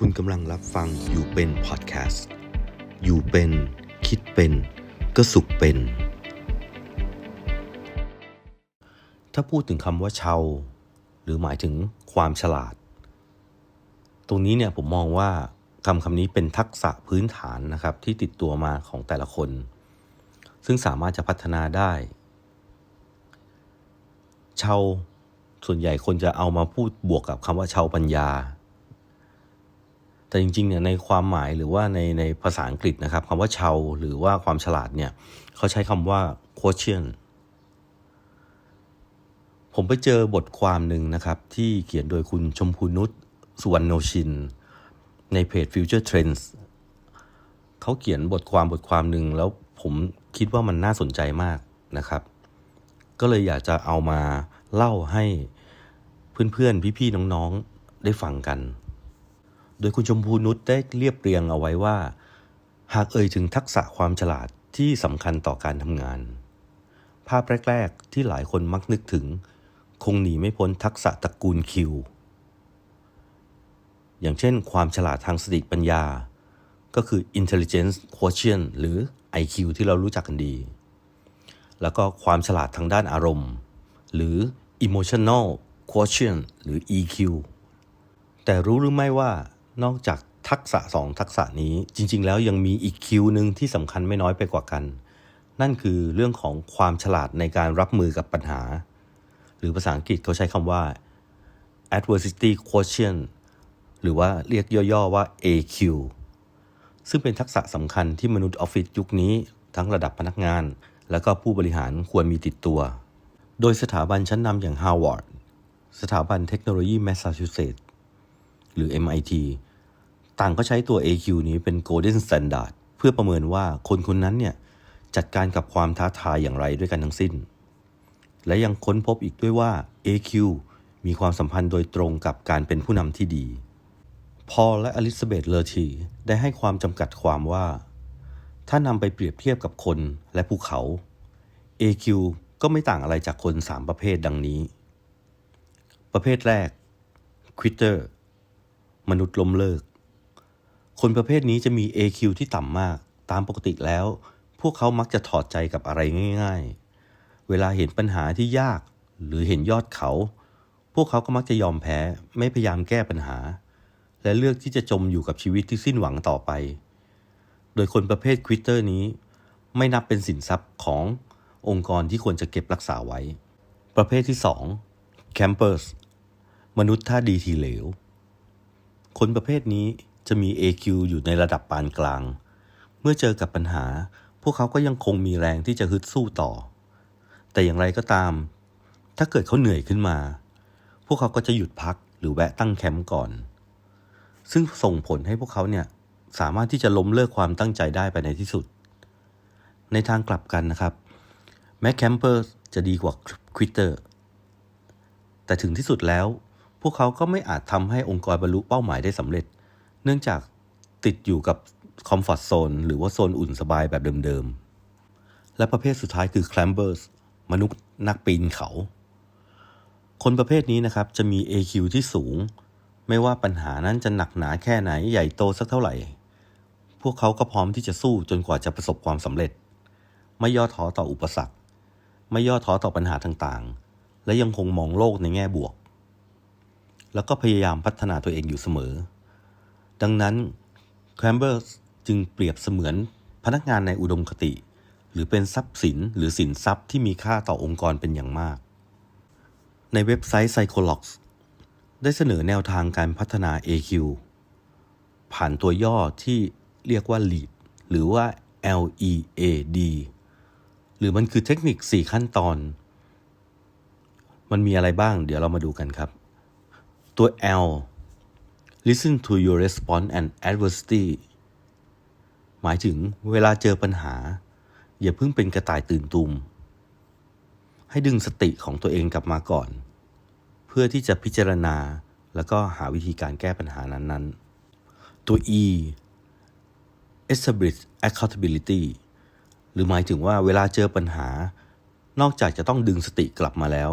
คุณกำลังรับฟังอยู่เป็นพอดแคสต์ อยู่เป็น คิดเป็น ก็สุขเป็น ถ้าพูดถึงคำว่าเชาหรือหมายถึงความฉลาด ตรงนี้เนี่ยผมมองว่าคำคำนี้เป็นทักษะพื้นฐานนะครับที่ติดตัวมาของแต่ละคน ซึ่งสามารถจะพัฒนาได้ เชาส่วนใหญ่คนจะเอามาพูดบวกกับคำว่าเชาปัญญา แต่จริงๆเนี่ยในความหมายหรือว่าในในภาษาอังกฤษนะครับคำว่าชาวหรือว่าความฉลาดเนี่ยเขาใช้คำว่า quotient ผมไปเจอบทความหนึ่งนะครับ ที่เขียนโดยคุณชมพูนุชสุวรรณโนชิน ในเพจ Future Trends เขาเขียนบทความบทความหนึ่งแล้วผมคิดว่ามันน่าสนใจมากนะครับ ก็เลยอยากจะเอามาเล่าให้เพื่อนๆ พี่ๆ น้องๆ ได้ฟังกัน โดยคุณชมพูนุชได้เรียบเรียงเอาไว้ว่า หากเอ่ยถึงทักษะความฉลาดที่สำคัญต่อการทำงาน ภาพแรก ๆ ที่หลายคนมักนึกถึง คงหนีไม่พ้นทักษะตระกูลคิว อย่างเช่น ความฉลาดทางสติปัญญา ก็คือ intelligence quotient หรือ IQ ที่เรารู้จักกันดี แล้วก็ความฉลาดทางด้านอารมณ์ หรือ emotional quotient หรือ EQ แต่รู้หรือไม่ว่า นอกจากทักษะสองทักษะนี้จริง ๆ แล้วยังมีอีกคิวหนึ่งที่สำคัญไม่น้อยไปกว่ากัน นั่นคือเรื่องของความฉลาดในการรับมือกับปัญหา หรือภาษาอังกฤษเขาใช้คำว่า adversity quotient หรือว่าเรียกย่อๆว่า AQ ซึ่งเป็นทักษะสำคัญที่มนุษย์ออฟฟิศยุคนี้ ทั้งระดับพนักงาน และก็ผู้บริหารควรมีติดตัว โดยสถาบันชั้นนำอย่าง Harvard สถาบันเทคโนโลยีแมสซาชูเซตส์หรือ MIT ต่างก็ใช้ตัว AQ นี้เป็น Golden Standard เพื่อประเมินว่าคนคนนั้นเนี่ยจัดการกับความท้าทายอย่างไรด้วยกันทั้งสิ้น และยังค้นพบอีกด้วยว่า AQ มีความสัมพันธ์โดยตรงกับการเป็นผู้นำที่ดี พอและอลิซาเบธเลอร์ทีได้ให้ความจำกัดความว่า ถ้านำไปเปรียบเทียบกับคนและภูเขา AQ ก็ไม่ต่างอะไรจากคน 3 ประเภทดังนี้ ประเภทแรก quitter มนุษย์ล้มเลิก คนประเภทนี้จะมี AQ ที่ต่ำมาก ตามปกติแล้ว พวกเขามักจะถอดใจกับอะไรง่าย ๆ เวลาเห็นปัญหาที่ยาก หรือเห็นยอดเขา พวกเขาก็มักจะยอมแพ้ ไม่พยายามแก้ปัญหา และเลือกที่จะจมอยู่กับชีวิตที่สิ้นหวังต่อไป โดยคนประเภทควิตเตอร์นี้ ไม่นับเป็นสินทรัพย์ขององค์กรที่ควรจะเก็บรักษาไว้ ประเภทที่ 2 campers มนุษย์ท่าดีทีเหลว คนประเภทนี้ จะมี AQ อยู่ในระดับปานกลาง เมื่อเจอกับปัญหา พวกเขาก็ยังคงมีแรงที่จะฮึดสู้ต่อ แต่อย่างไรก็ตาม ถ้าเกิดเขาเหนื่อยขึ้นมา พวกเขาก็จะหยุดพักหรือแวะตั้งแคมป์ก่อน ซึ่งส่งผลให้พวกเขาเนี่ยสามารถที่จะล้มเลิกความตั้งใจได้ไปในที่สุด ในทางกลับกันนะครับแม้แคมเปอร์จะดีกว่าควิตเตอร์แต่ถึงที่สุดแล้ว พวกเขาก็ไม่อาจทำให้องค์กรบรรลุเป้าหมายได้สำเร็จ เนื่องจากติดอยู่กับคอมฟอร์ z โซนหรือว่าโซนอุ่นสบายแบบเดิมๆ และประเภทสุดท้ายคือ climbers มนุษย์นักปีนเขา คนประเภทนี้นะครับจะมี AQ ที่สูง ไม่ว่าปัญหานั้นจะหนักหนาแค่ไหนใหญ่โตสักเท่าไหร่ พวกเขาก็พร้อมที่จะสู้จนกว่าจะประสบความสำเร็จ ไม่ย่อท้อต่ออุปสรรค ไม่ย่อท้อต่อปัญหาต่างๆ และยังคงมองโลกในแง่บวก แล้วก็พยายามพัฒนาตัวเองอยู่เสมอ ดังนั้น c r a m b e r จึงเปรียบเสมือนพนักงานในอุดมคติ หรือเป็นทรัพย์สินหรือสินทรัพย์ที่มีค่าต่อองค์กรเป็นอย่างมาก ในเว็บไซต์ Psychologs ได้เสนอแนวทางการพัฒนา AQ ผ่านตัวย่อที่เรียกว่า LEAD หรือว่า LEAD หรือมันคือเทคนิค 4 ขั้นตอน มันมีอะไรบ้าง เดี๋ยวเรามาดูกันครับ ตัว L listen to your response and adversity หมายถึงเวลาเจอปัญหา อย่าเพิ่งเป็นกระต่ายตื่นตูมให้ดึงสติของตัวเองกลับมาก่อน เพื่อที่จะพิจารณาแล้วก็หาวิธีการแก้ปัญหานั้นๆ ตัว E establish accountability หรือหมายถึงว่าเวลาเจอปัญหา นอกจากจะต้องดึงสติกลับมาแล้ว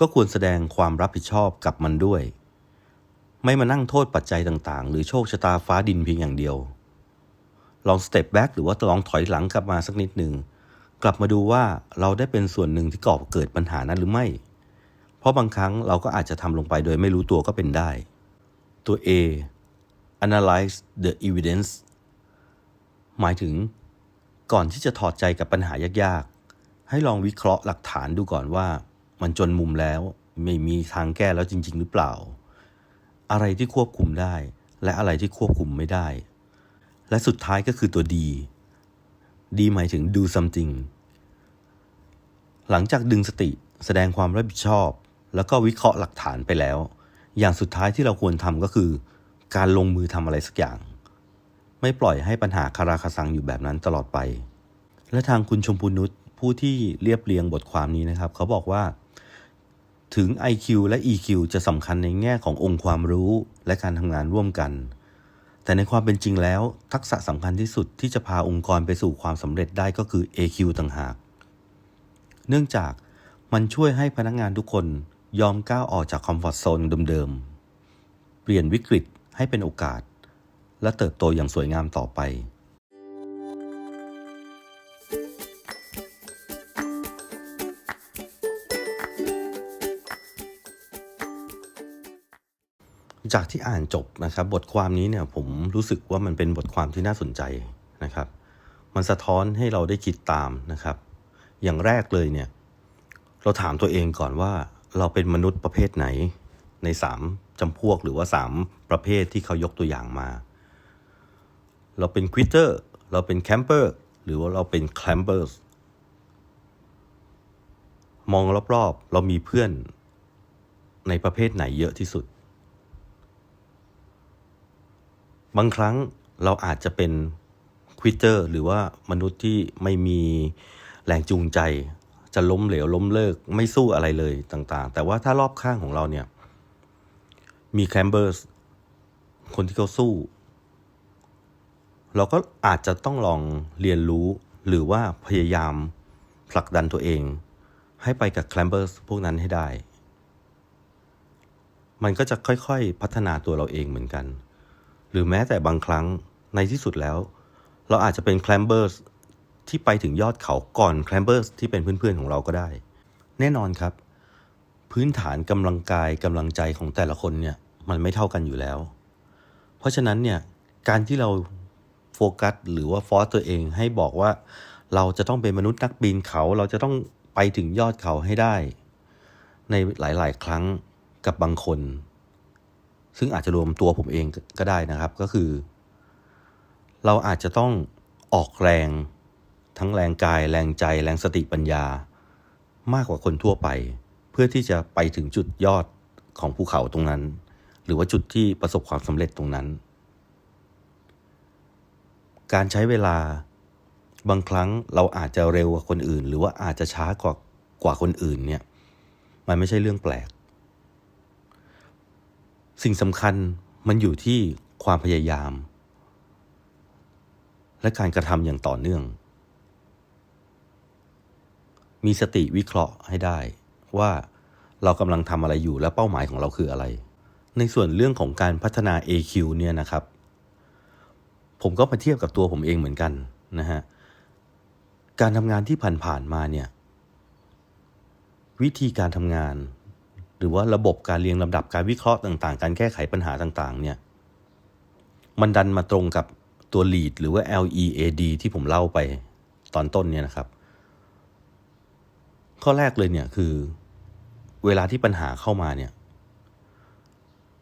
ก็ควรแสดงความรับผิดชอบกับมันด้วย ไม่มานั่งโทษปัจจัยต่างๆ หรือโชคชะตาฟ้าดินเพียงอย่างเดียว ลองสเต็ปแบ็กหรือว่าลองถอยหลังกลับมาสักนิดหนึ่งกลับมาดูว่าเราได้เป็นส่วนหนึ่งที่ก่อเกิดปัญหานั้นหรือไม่ เพราะบางครั้งเราก็อาจจะทำลงไปโดยไม่รู้ตัวก็เป็นได้ ตัว A analyze the evidence หมายถึง ก่อนที่จะถอดใจกับปัญหายากๆ ให้ลองวิเคราะห์หลักฐานดูก่อนว่า มันจนมุมแล้วไม่มีทางแก้แล้วจริง ๆ หรือเปล่า อะไรที่ควบคุมได้ และอะไรที่ควบคุมไม่ได้ และสุดท้ายก็คือตัวดี ดีหมายถึง do something หลังจากดึงสติแสดงความรับผิดชอบ แล้วก็วิเคราะห์หลักฐานไปแล้ว อย่างสุดท้ายที่เราควรทำก็คือ การลงมือทำอะไรสักอย่าง ไม่ปล่อยให้ปัญหาคาราคาซังอยู่แบบนั้นตลอดไป และทางคุณชมพูนุชผู้ที่เรียบเรียงบทความนี้นะครับ เขาบอกว่า ถึง IQ และ EQ จะสำคัญในแง่ขององค์ความรู้และการทำงานร่วมกัน แต่ในความเป็นจริงแล้ว ทักษะสำคัญที่สุดที่จะพาองค์กรไปสู่ความสำเร็จได้ก็คือ AQ ต่างหาก เนื่องจากมันช่วยให้พนักงานทุกคนยอมก้าวออกจากคอมฟอร์ทโซนเดิมๆ เปลี่ยนวิกฤตให้เป็นโอกาส และเติบโตอย่างสวยงามต่อไป จากที่อ่านจบนะครับ บทความนี้เนี่ยผมรู้สึกว่ามันเป็นบทความที่น่าสนใจนะครับ มันสะท้อนให้เราได้คิดตามนะครับ อย่างแรกเลยเนี่ยเราถามตัวเองก่อนว่าเราเป็นมนุษย์ประเภทไหนในสามจำพวกหรือว่าสามประเภทที่เขายกตัวอย่างมา เราเป็นควิตเตอร์เราเป็นแคมเปอร์หรือว่าเราเป็นแคมเปอร์มองรอบๆ เรามีเพื่อนในประเภทไหนเยอะที่สุด บางครั้งเราอาจจะเป็นควิเตอร์หรือว่ามนุษย์ที่ไม่มีแรงจูงใจ จะล้มเหลวล้มเลิกไม่สู้อะไรเลยต่างๆ แต่ว่าถ้ารอบข้างของเราเนี่ย มีแคมเบอร์สคนที่เขาสู้ เราก็อาจจะต้องลองเรียนรู้หรือว่าพยายามผลักดันตัวเอง ให้ไปกับแคลมเบอร์สพวกนั้นให้ได้ มันก็จะค่อยๆพัฒนาตัวเราเองเหมือนกัน หรือแม้แต่บางครั้งในที่สุดแล้ว เราอาจจะเป็นแคลมเบอร์สที่ไปถึงยอดเขาก่อนแคลมเบอร์สที่เป็นเพื่อนๆของเราก็ได้ แน่นอนครับ พื้นฐานกำลังกายกำลังใจของแต่ละคนเนี่ยมันไม่เท่ากันอยู่แล้ว เพราะฉะนั้นเนี่ยการที่เราโฟกัสหรือว่าฟอสตัวเองให้บอกว่าเราจะต้องเป็นมนุษย์นักปีนเขา เราจะต้องไปถึงยอดเขาให้ได้ ในหลาย ๆ ครั้งกับบางคน ซึ่งอาจจะรวมตัวผมเองก็ได้นะครับ ก็คือ เราอาจจะต้องออกแรง ทั้งแรงกาย แรงใจ แรงสติปัญญา มากกว่าคนทั่วไป เพื่อที่จะไปถึงจุดยอดของภูเขาตรงนั้น หรือว่าจุดที่ประสบความสำเร็จตรงนั้น การใช้เวลาบางครั้งเราอาจจะเร็วกว่าคนอื่น หรือว่าอาจจะช้ากว่ากว่าคนอื่นเนี่ย มันไม่ใช่เรื่องแปลก สิ่งสำคัญมันอยู่ที่ความพยายาม และการกระทำอย่างต่อเนื่อง มีสติวิเคราะห์ให้ได้ว่าเรากำลังทำอะไรอยู่และเป้าหมายของเราคืออะไร ในส่วนเรื่องของการพัฒนา AQ เนี่ยนะครับ ผมก็มาเทียบกับตัวผมเองเหมือนกันนะฮะ การทำงานที่ผ่านๆมาเนี่ย วิธีการทำงาน หรือว่าระบบการเรียงลำดับการวิเคราะห์ต่างๆ การแก้ไขปัญหาต่างๆเนี่ยมันดันมาตรงกับตัว lead หรือว่า LEAD ที่ผมเล่าไปตอนต้นเนี่ยนะครับ ข้อแรกเลยเนี่ยคือเวลาที่ปัญหาเข้ามาเนี่ย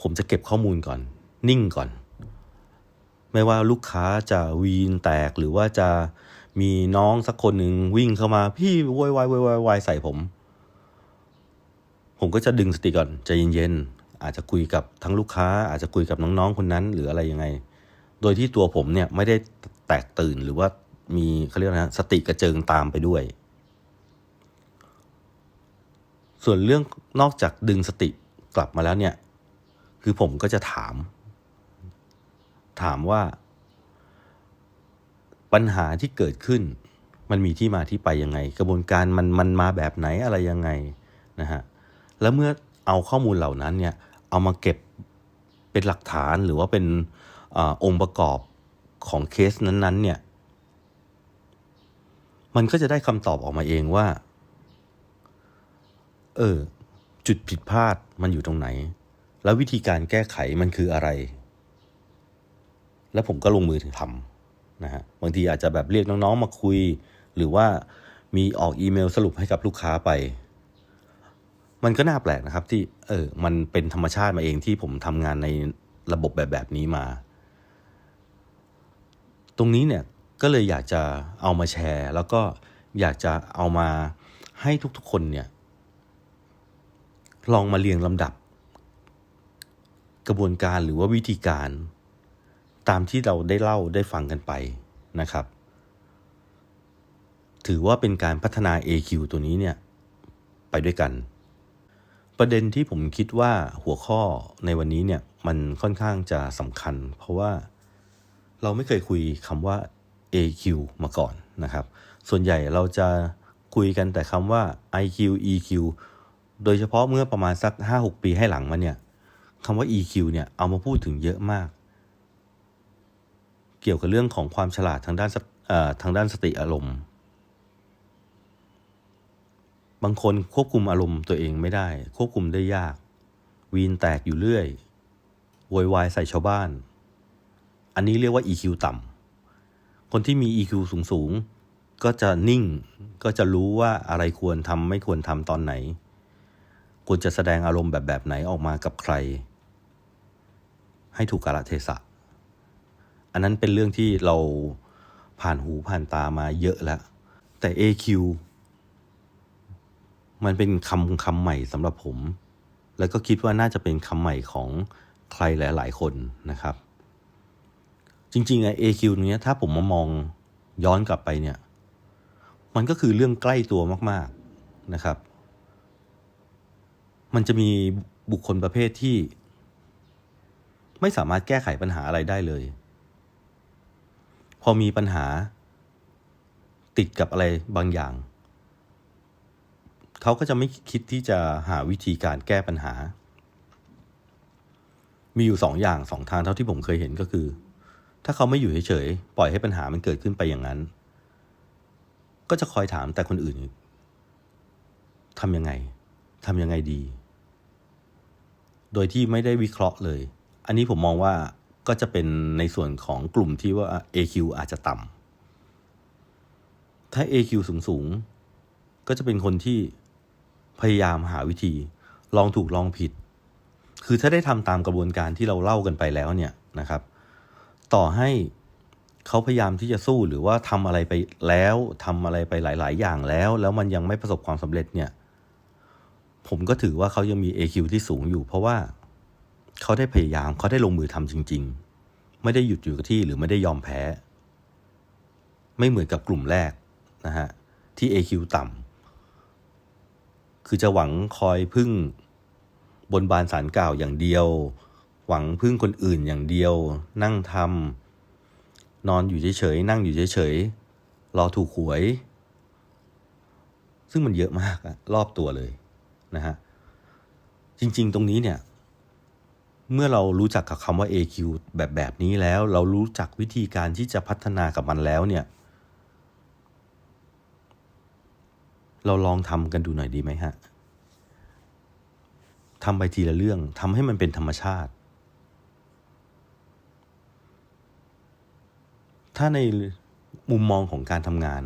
ผมจะเก็บข้อมูลก่อน นิ่งก่อน ไม่ว่าลูกค้าจะวีนแตกหรือว่าจะมีน้องสักคนหนึ่งวิ่งเข้ามา พี่โวยวายวยวายโวยวายใส่ผม ผมก็จะดึงสติก่อนใจเย็นๆอาจจะคุยกับทั้งลูกค้า อาจจะคุยกับน้องๆคนนั้น หรืออะไรยังไง โดยที่ตัวผมเนี่ยไม่ได้แตกตื่นหรือว่ามีเขาเรียกนะสติกระเจิงตามไปด้วย ส่วนเรื่องนอกจากดึงสติกลับมาแล้วเนี่ย คือผมก็จะถาม ถามว่า ปัญหาที่เกิดขึ้น มันมีที่มาที่ไปยังไง กระบวนการมันมันมาแบบไหนอะไรยังไงนะฮะ แล้วเมื่อเอาข้อมูลเหล่านั้นเนี่ยเอามาเก็บเป็นหลักฐานหรือว่าเป็นอองค์ประกอบของเคสนั้นๆเนี่ยมันก็จะได้คำตอบออกมาเองว่า เออ จุดผิดพลาดมันอยู่ตรงไหน แล้ววิธีการแก้ไขมันคืออะไร แล้วผมก็ลงมือทำนะฮะบางทีอาจจะแบบเรียกน้องๆมาคุย หรือว่ามีออกอีเมลสรุปให้กับลูกค้าไป มันก็น่าแปลกนะครับที่เออมันเป็นธรรมชาติมาเองที่ผมทำงานในระบบแบบแบบนี้มา ตรงนี้เนี่ยก็เลยอยากจะเอามาแชร์ แล้วก็อยากจะเอามาให้ทุกๆคนเนี่ย ลองมาเรียงลำดับ กระบวนการหรือว่าวิธีการ ตามที่เราได้เล่าได้ฟังกันไปนะครับ ถือว่าเป็นการพัฒนา AQ ตัวนี้เนี่ย ไปด้วยกัน ประเด็นที่ผมคิดว่าหัวข้อในวันนี้เนี่ยมันค่อนข้างจะสำคัญ เพราะว่าเราไม่เคยคุยคำว่า AQ มาก่อนนะครับ ส่วนใหญ่เราจะคุยกันแต่คำว่า IQ EQ โดยเฉพาะเมื่อประมาณสัก 5-6 ปีให้หลังมาเนี่ยคำว่า EQ เนี่ยเอามาพูดถึงเยอะมาก เกี่ยวกับเรื่องของความฉลาดทางด้านอ่อทางด้านสติอารมณ์ บางคนควบคุมอารมณ์ตัวเองไม่ได้ ควบคุมได้ยาก วีนแตกอยู่เรื่อยโวยวายใส่ชาวบ้าน อันนี้เรียกว่า EQ ต่ำคนที่มี EQ สูงสูงๆก็จะนิ่งก็จะรู้ว่าอะไรควรทำไม่ควรทำตอนไหน ควรจะแสดงอารมณ์แบบแบบไหนออกมากับใคร ให้ถูกกาลเทศะ อันนั้นเป็นเรื่องที่เราผ่านหูผ่านตามาเยอะแล้ว แต่ AQ มันเป็นคำคำใหม่สำหรับผม แล้วก็คิดว่าน่าจะเป็นคำใหม่ของใครหลาย ๆ คนนะครับ จริงๆไอ้ AQ เนี้ยถ้าผมมามองย้อนกลับไปเนี่ย มันก็คือเรื่องใกล้ตัวมาก ๆนะครับ มันจะมีบุคคลประเภทที่ ไม่สามารถแก้ไขปัญหาอะไรได้เลย พอมีปัญหาติดกับอะไรบางอย่าง เขาก็จะไม่คิดที่จะหาวิธีการแก้ปัญหา มีอยู่สองอย่างสองทางเท่าที่ผมเคยเห็นก็คือ ถ้าเขาไม่อยู่เฉยๆ ปล่อยให้ปัญหามันเกิดขึ้นไปอย่างนั้น ก็จะคอยถามแต่คนอื่นทำยังไงทำยังไงดี โดยที่ไม่ได้วิเคราะห์เลย อันนี้ผมมองว่าก็จะเป็นในส่วนของกลุ่มที่ว่า AQ อาจจะต่ำถ้า AQ สูงสูงๆก็จะเป็นคนที่ พยายามหาวิธี ลองถูกลองผิด คือถ้าได้ทำตามกระบวนการที่เราเล่ากันไปแล้วเนี่ยนะครับ ต่อให้เขาพยายามที่จะสู้หรือว่าทำอะไรไปแล้วทำอะไรไปหลาย ๆ อย่างแล้ว แล้วมันยังไม่ประสบความสำเร็จเนี่ย ผมก็ถือว่าเขายังมี AQ ที่สูงอยู่ เพราะว่าเขาได้พยายามเขาได้ลงมือทำจริง ๆ ไม่ได้หยุดอยู่กับที่หรือไม่ได้ยอมแพ้ ไม่เหมือนกับกลุ่มแรกนะฮะที่ AQ ต่ำ คือจะหวังคอยพึ่งบนบานสารกล่าวอย่างเดียว หวังพึ่งคนอื่นอย่างเดียว นั่งทำนอนอยู่เฉยๆนั่งอยู่เฉยๆรอถูกหวย ซึ่งมันเยอะมากอะรอบตัวเลยนะฮะจริงๆตรงนี้เนี่ย เมื่อเรารู้จักกับคำว่า AQ แบบแบบนี้แล้ว เรารู้จักวิธีการที่จะพัฒนากับมันแล้วเนี่ย เราลองทำกันดูหน่อยดีไหมฮะทำไปทีละเรื่องทำให้มันเป็นธรรมชาติ ถ้าในมุมมองของการทำงาน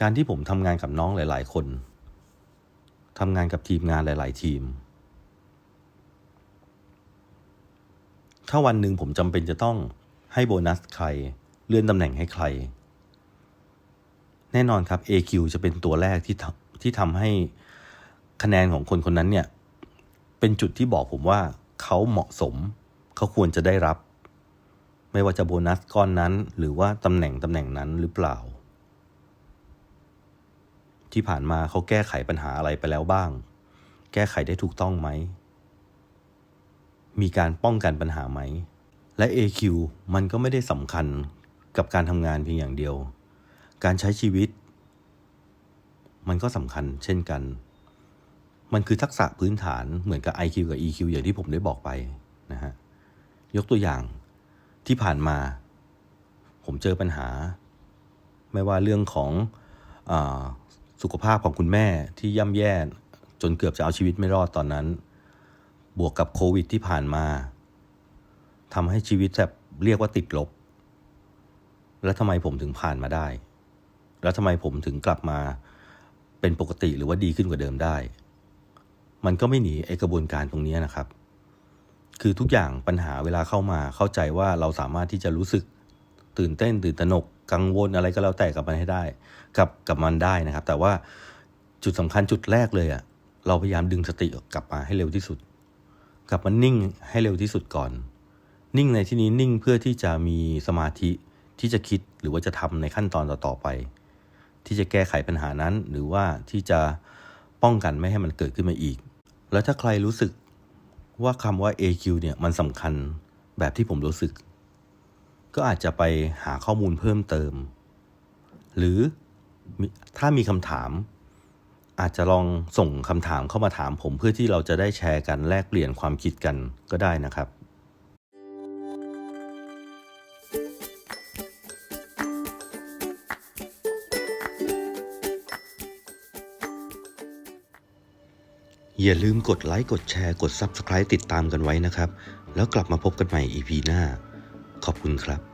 การที่ผมทำงานกับน้องหลาย ๆ คนทำงานกับทีมงานหลาย ๆ ทีม ถ้าวันหนึ่งผมจำเป็นจะต้องให้โบนัสใคร เลื่อนตำแหน่งให้ใคร แน่นอนครับ AQ จะเป็นตัวแรกที่ทำที่ทำให้คะแนนของคนคนนั้นเนี่ย เป็นจุดที่บอกผมว่าเขาเหมาะสม เขาควรจะได้รับ ไม่ว่าจะโบนัสก้อนนั้น หรือว่าตำแหน่งตำแหน่งนั้นหรือเปล่า ที่ผ่านมาเขาแก้ไขปัญหาอะไรไปแล้วบ้าง แก้ไขได้ถูกต้องไหม มีการป้องกันปัญหาไหม และ AQ มันก็ไม่ได้สำคัญกับการทำงานเพียงอย่างเดียว การใช้ชีวิต มันก็สำคัญเช่นกัน มันคือทักษะพื้นฐานเหมือนกับ IQ กับ EQ อย่างที่ผมได้บอกไปนะฮะ ยกตัวอย่างที่ผ่านมา ผมเจอปัญหา ไม่ว่าเรื่องของอสุขภาพของคุณแม่ที่ย่ำแย่จนเกือบจะเอาชีวิตไม่รอดตอนนั้น บวกกับโควิดที่ผ่านมาทำให้ชีวิตแบบเรียกว่าติดลบ แล้วทำไมผมถึงผ่านมาได้ แล้วทำไมผมถึงกลับมาเป็นปกติหรือว่าดีขึ้นกว่าเดิมได้ มันก็ไม่หนีไอกระบวนการตรงนี้นะครับ คือทุกอย่างปัญหาเวลาเข้ามาเข้าใจว่าเราสามารถที่จะรู้สึกตื่นเต้น ตื่นตระหนกกังวลอะไรก็แล้วแต่กับมันให้ได้กับกับมันได้นะครับ แต่ว่าจุดสำคัญจุดแรกเลยอะเราพยายามดึงสติกลับมาให้เร็วที่สุด กลับมานิ่งให้เร็วที่สุดก่อน นิ่งในที่นี้นิ่งเพื่อที่จะมีสมาธิที่จะคิดหรือว่าจะทำในขั้นตอนต่อๆไป ที่จะแก้ไขปัญหานั้น หรือว่าที่จะป้องกันไม่ให้มันเกิดขึ้นมาอีก แล้วถ้าใครรู้สึกว่าคำว่า AQ เนี่ยมันสำคัญแบบที่ผมรู้สึก ก็อาจจะไปหาข้อมูลเพิ่มเติม หรือถ้ามีคำถาม อาจจะลองส่งคำถามเข้ามาถามผมเพื่อที่เราจะได้แชร์กันแลกเปลี่ยนความคิดกันก็ได้นะครับ อย่าลืมกดไลค์กดแชร์กด Subscribe ติดตามกันไว้นะครับ แล้วกลับมาพบกันใหม่ EP หน้า ขอบคุณครับ